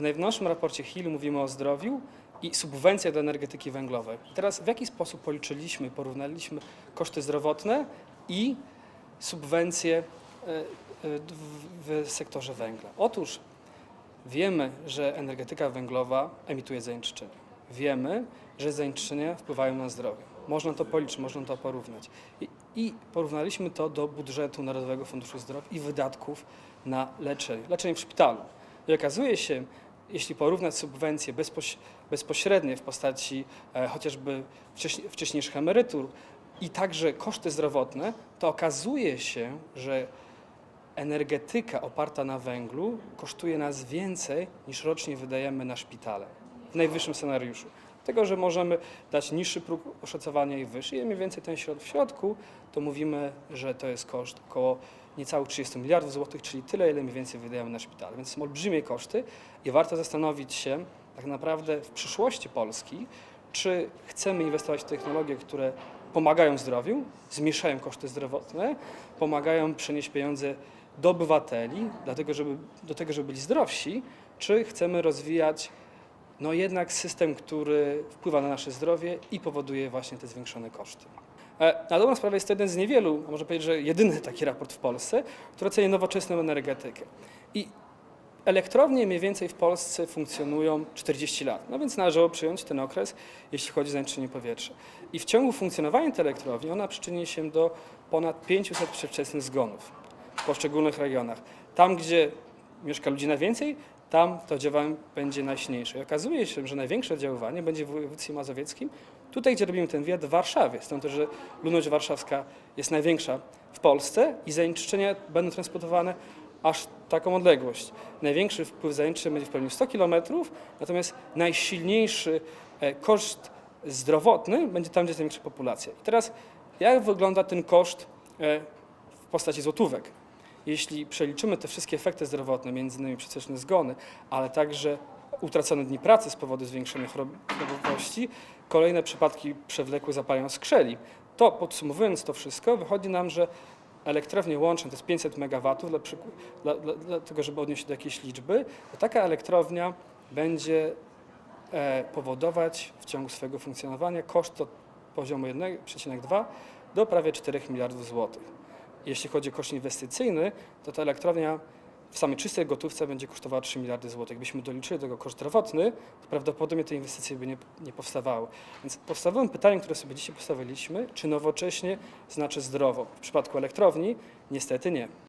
W najnowszym raporcie HIL mówimy o zdrowiu i subwencjach do energetyki węglowej. Teraz w jaki sposób policzyliśmy, porównaliśmy koszty zdrowotne i subwencje e, e, w sektorze węgla? Otóż wiemy, że energetyka węglowa emituje zanieczyszczenia. Wiemy, że zanieczyszczenia wpływają na zdrowie. Można to policzyć, można to porównać. I, I porównaliśmy to do budżetu Narodowego Funduszu Zdrowia i wydatków na leczenie, leczenie w szpitalu. I okazuje się, jeśli porównać subwencje bezpoś, bezpośrednie w postaci e, chociażby wcześniej, wcześniejszych emerytur i także koszty zdrowotne, to okazuje się, że energetyka oparta na węglu kosztuje nas więcej niż rocznie wydajemy na szpitale w najwyższym scenariuszu. Dlatego, że możemy dać niższy próg oszacowania i wyższy, i mniej więcej ten środ w środku, to mówimy, że to jest koszt około niecałych 30 miliardów złotych, czyli tyle, ile mniej więcej wydajemy na szpitale. Więc są olbrzymie koszty i warto zastanowić się tak naprawdę w przyszłości Polski, czy chcemy inwestować w technologie, które pomagają zdrowiu, zmniejszają koszty zdrowotne, pomagają przenieść pieniądze do obywateli, dlatego żeby, do tego, żeby byli zdrowsi, czy chcemy rozwijać no jednak system, który wpływa na nasze zdrowie i powoduje właśnie te zwiększone koszty. E, Na dobrą sprawę jest to jeden z niewielu, a może powiedzieć, że jedyny taki raport w Polsce, który ocenia nowoczesną energetykę. I elektrownie mniej więcej w Polsce funkcjonują 40 lat, no więc należało przyjąć ten okres, jeśli chodzi o zanieczyszczenie powietrza. I w ciągu funkcjonowania tej elektrowni ona przyczyni się do ponad 500 przedwczesnych zgonów w poszczególnych regionach. Tam, gdzie mieszka ludzi najwięcej, tam to oddziaływanie będzie najsilniejsze. I okazuje się, że największe oddziaływanie będzie w województwie mazowieckim, tutaj gdzie robimy ten wywiad w Warszawie, stąd że ludność warszawska jest największa w Polsce i zanieczyszczenia będą transportowane aż taką odległość. Największy wpływ zanieczyszczeń będzie w pełni 100 km, natomiast najsilniejszy e, koszt zdrowotny będzie tam, gdzie jest największa populacja. I teraz jak wygląda ten koszt e, w postaci złotówek? Jeśli przeliczymy te wszystkie efekty zdrowotne, między innymi przedwczesne zgony, ale także utracone dni pracy z powodu zwiększenia chorobowości, kolejne przypadki przewlekłych zapalenia skrzeli, to podsumowując to wszystko, wychodzi nam, że elektrownie łączne to jest 500 MW, dla, dlatego żeby odnieść się do jakiejś liczby, to taka elektrownia będzie e, powodować w ciągu swojego funkcjonowania koszt od poziomu 1,2 do prawie 4 miliardów złotych. Jeśli chodzi o koszt inwestycyjny, to ta elektrownia w samej czystej gotówce będzie kosztowała 3 miliardy złotych. Gdybyśmy doliczyli do tego koszt zdrowotny, to prawdopodobnie te inwestycje by nie, nie powstawały. Więc podstawowym pytaniem, które sobie dzisiaj postawiliśmy, czy nowocześnie znaczy zdrowo? W przypadku elektrowni niestety nie.